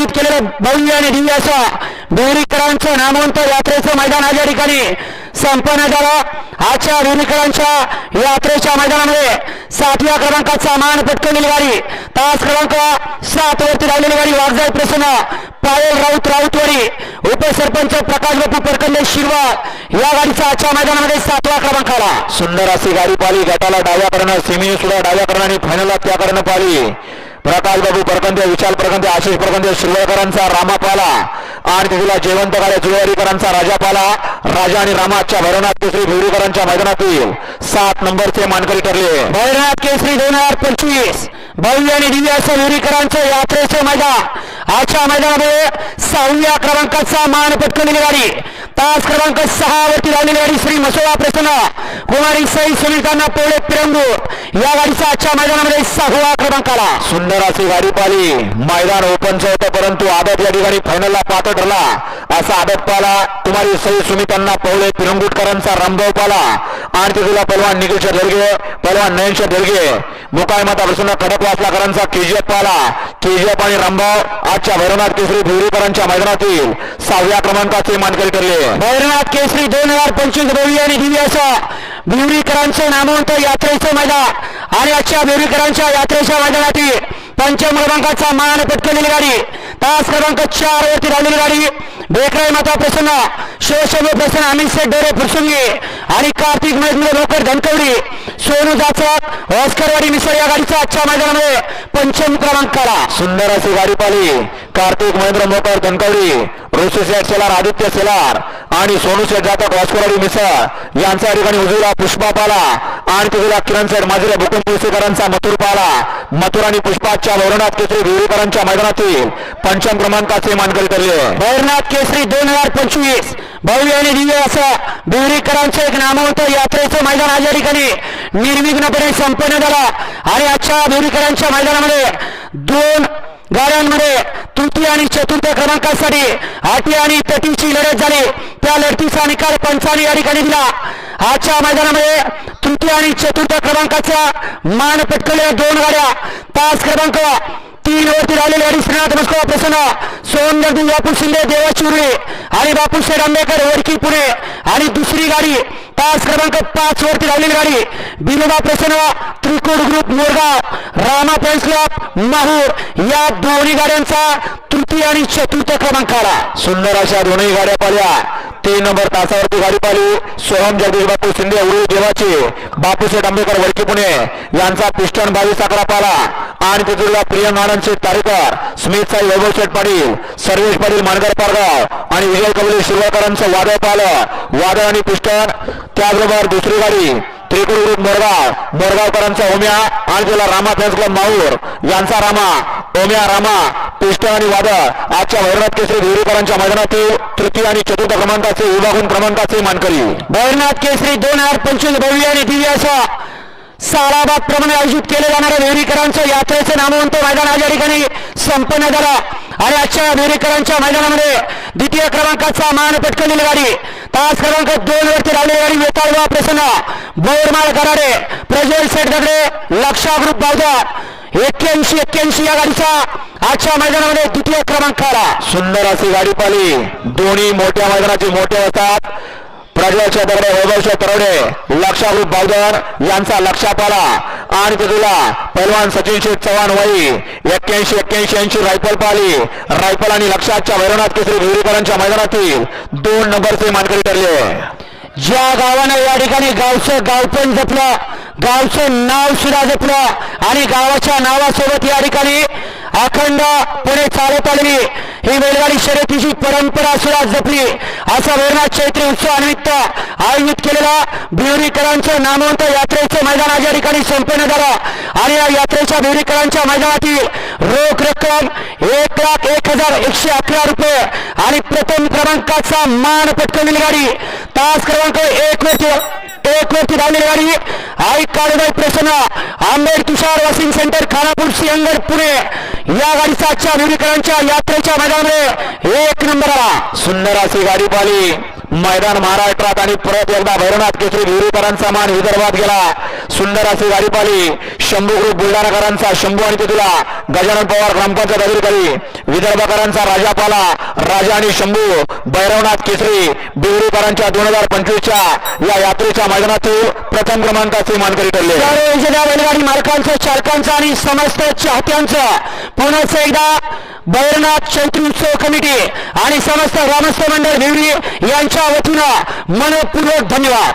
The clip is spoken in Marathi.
आयोजित केलेलं भव्य आणि दिव्य असं विहिरीकरांचं नामवंत यात्रेचं मैदान आज या ठिकाणी. संपन्न झालं आजच्या विहिरीकरांच्या यात्रेच्या मैदानामध्ये. सातव्या क्रमांकाचा मान पटकवलेली गाडी. तास क्रमांक सात वरती राहिलेली गाडी वाघजाई प्रसन्न पायल राऊत राऊतवाडी उपसरपंच प्रकाश बापू परकंदे शिरवाळ या गाडीचा आजच्या मैदानामध्ये सातवा क्रमांक आला. सुंदर अशी गाडी पाली गटाला डाव्या करणं सेमी सुद्धा डाव्या करणं आणि फायनलला त्या करणं पाली प्रकाश बाबू प्रकंदे विशाल प्रकंदे आशिष प्रकंदे शिरवळकरांचा रामा पाला आणि तिथला जयवंत काळे जुळवारीकरांचा राजा पाला राजा आणि रामाच्या भैरवनाथ केसरी भिवरीकरांच्या मैदानातील सात नंबरचे मानकरी ठरले. भैरवनाथ केसरी दोन हजार पंचवीस भव्य आणि दिव्य असं विहिरीकरांचं यात्रेचे मैदान. आजच्या मैदानामध्ये सहाव्या क्रमांकाचा मान पटकवलेली गाडी तास क्रमांक सहा वरती राहिलेली गाडी श्री मसोबा प्रसन्न. कुमारी सई सुनीतांना पोळे पिरंगूर. या गाडीचा आजच्या मैदानामध्ये सहावा क्रमांक आला सुंदर अशी गाडी पाली मैदान ओपनचं होतं परंतु आदत या ठिकाणी फायनलला पात्र ठरला. असा आदत पाला कुमारी सई सुनीतांना पोळे पिरंगुटकरांचा रामभाऊ पाला आणि तिथला पलवान निखिलच्या दर्गे पलवान नयनच्या दर्गे मुकायमाता माता प्रसन्न खडकवासलाकरांचा केजीएफ पाला. केजीएफ आणि रामभाऊ आजच्या भैरवनाथ केसरी भिवरीकरांच्या मैदानातील सहाव्या क्रमांकाचे मानकरी ठरले. भैरवनाथ केसरी दोन हजार पंचवीस रवी आणि दिवी असा भिवरीकरांचं नामवंत यात्रेचं मैदान. आणि आजच्या भिवरीकरांच्या यात्रेच्या मैदानातील पंचम क्रमांकाचा मान पटकलेली गाडी. तास क्रमांक चार वरती राहिलेली गाडी. बेकराई माता प्रसन्न शिवशंभ प्रसन्न अमित शेठ डोरे प्रसंगी आणि कार्तिक महेंद्र लोकर धनकवडी. सोनू जाचक ऑस्करवाडी मिसळ या गाडीचा आजच्या मैदानामध्ये पंचम क्रमांक आला सुंदर अशी गाडी पाली कार्तिक महेंद्र मोकर धनकवडी. ऋषी शेठ सेलार आदित्य सेलार आणि सोनू शेठ जातक वास्कोवाडी मिसळ. यांच्या ठिकाणी उजवीला पुष्पा पाला. आणि तिजूला किरण शेठ माजिरा भूकंप मथुर पाला. मथुर आणि पुष्पाच्या भैरनाथ केसरी विहिरीकरांच्या मैदानातील पंचम क्रमांकाचे मानकरी ठरले. भैरनाथ केसरी दोन हजार पंचवीस. भव्य आणि दिव्य असं बिवरीकरांचं एक नामवंत यात्रेचं मैदान आज या ठिकाणी निर्विघ्नपणे संपन्न झालं. आणि आजच्या बिवरीकरांच्या मैदानामध्ये दोन गाड्यांमध्ये तृतीय आणि चतुर्थ क्रमांकासाठी आटी आणि तटीची लढत झाली. त्या लढतीचा निकाल पंचाने या ठिकाणी दिला. आजच्या मैदानामध्ये तृतीय आणि चतुर्थ क्रमांकाचा मान पटकलेल्या दोन गाड्या तास क्रमांक तीन वरती राहिलेली गाडी श्रीनाथ मस्कोवा प्रसन्न. सोनगर्दी बापू शिंदे देवाची उरळी आणि बापू शेठ आंबेकर वडकी पुणे. आणि दुसरी गाडी तास क्रमांक पाच वरती राहिलेली गाडी. बिनोबा प्रसन्न त्रिकोड group Morgaon Rama point club Mahur. या दोन्ही गाड्यांचा तृतीय आणि चतुर्थ क्रमांक आला सुंदर अशा दोन्ही गाड्या पाल्या तीन नंबर तासावरती गाडी पाहिली. सोहम जगदीश बापू शिंदे उडी देवाचे. बापूशेठ आंबेकर वडकी पुणे. यांचा पिस्टन बावीस अकरा पाला. आणि तिथून प्रियंक आनंद शेठ तारेकर स्मित साई वैभव शेठ पाटील सर्वेश पाटील मानगर पारगाव आणि विजय कबले शिरवाकरांचं वादळ पाहिलं. वादळ आणि पिस्टन त्याबरोबर दुसरी गाडी त्रिकुड ग्रुप मोरगाव मोरगावकरांचा ओम्या आणि त्याला रामा फॅन्स क्लब माहूर. यांचा रामा ओम्या रामा पिस्टन आणि वादळ. आजच्या भैरनाथ केसरी विहिरीकरांच्या मैदानातील तृतीय आणि चतुर्थ क्रमांकाचे विभागून क्रमांकाचे मानकरी. भैरनाथ केसरी दोन हजार पंचवीस भव्य आणि दिव्य असा सालाबाद प्रमाणे आयोजित केले जाणाऱ्या विहिरीकरांचं यात्रेचं नामवंत मैदान आज या ठिकाणी संपन्न झालं. आणि आजच्या विहिरीकरांच्या मैदानामध्ये द्वितीय क्रमांकाचा मान पटकवलेली गाडी तास क्रमांक दोन वरती राहिलेली गाडी वेताळवा प्रसन्न. बोरमाळ कराडे प्रज्वल शेठ दगडे लक्षा ग्रुप बावदार एक्क्याऐंशी एक्क्याऐंशी या गाडीचा आजच्या मैदानामध्ये द्वितीय क्रमांक आला. सुंदर अशी गाडी पाली दोन्ही मोठ्या मैदानाचे मोठे होतात प्रज्वलच्या दगडे वैभवच्या तरवडे लक्षा ग्रुप यांचा लक्षा पाला आणि बाजूला पैलवान सचिन शेठ चव्हाण वाई एक्क्याऐंशी एक्क्याऐंशी ऐंशी रायफल पाली रायफल आणि लक्षाच्या भैरवनाथ केसरी विहिरीकरांच्या मैदानातील दोन नंबरचे मानकरी ठरले. ज्या गावानं या ठिकाणी गावचं गावपण जपलं गावचं नाव सुद्धा जपलं आणि गावाच्या नावासोबत या ठिकाणी अखंड पुढे चालत आलेली ही बैलगाडी शर्यतीची परंपरा सुद्धा जपली. असा वेरनाथ चैत्री उत्सवानिमित्त आयोजित केलेला बिवरीकरांचं नामवंत यात्रेचं मैदान आज या ठिकाणी संपन्न झालं. आणि या यात्रेच्या बिवरीकरांच्या मैदानातील रोख रक्कम एक लाख एक हजार एकशे अकरा रुपये आणि प्रथम क्रमांकाचा मान पटकवलेली गाडी तास क्रमांक एक वरती एक वरती धावलेली गाडी आई काळूबाई प्रसन्न आंबेड तुषार वॉशिंग सेंटर खानापूर सिंहगड पुणे. या गाडीचा आजच्या विवरीकरांच्या यात्रेच्या मैदानामध्ये एक नंबर आला. सुंदर अशी गाडी पाली मैदान महाराष्ट्रात आणि परत एकदा भैरवनाथ केसरी विहिरीकरांचा मान विदर्भात गेला. सुंदर अशी गाडी पाली शंभू ग्रुप बुलढाणाकरांचा शंभू आणि तिथुला गजानन पवार ग्रामपंचायत अधिकारी विदर्भकरांचा राजा पाला राजा आणि शंभू भैरवनाथ केसरी बिवरीकरांच्या दोन हजार पंचवीसच्या या यात्रेच्या मैदानातील प्रथम क्रमांकाचे मानकरी ठरले. बैलगाडी मालकांचं चालकांचं आणि समस्त चाहत्यांचं पुन्हा एकदा बैरनाथ चैत्री उत्सव कमिटी आणि समस्त ग्रामस्थ मंडळ भिवरी यांच्या वतीनं मनपूर्वक धन्यवाद.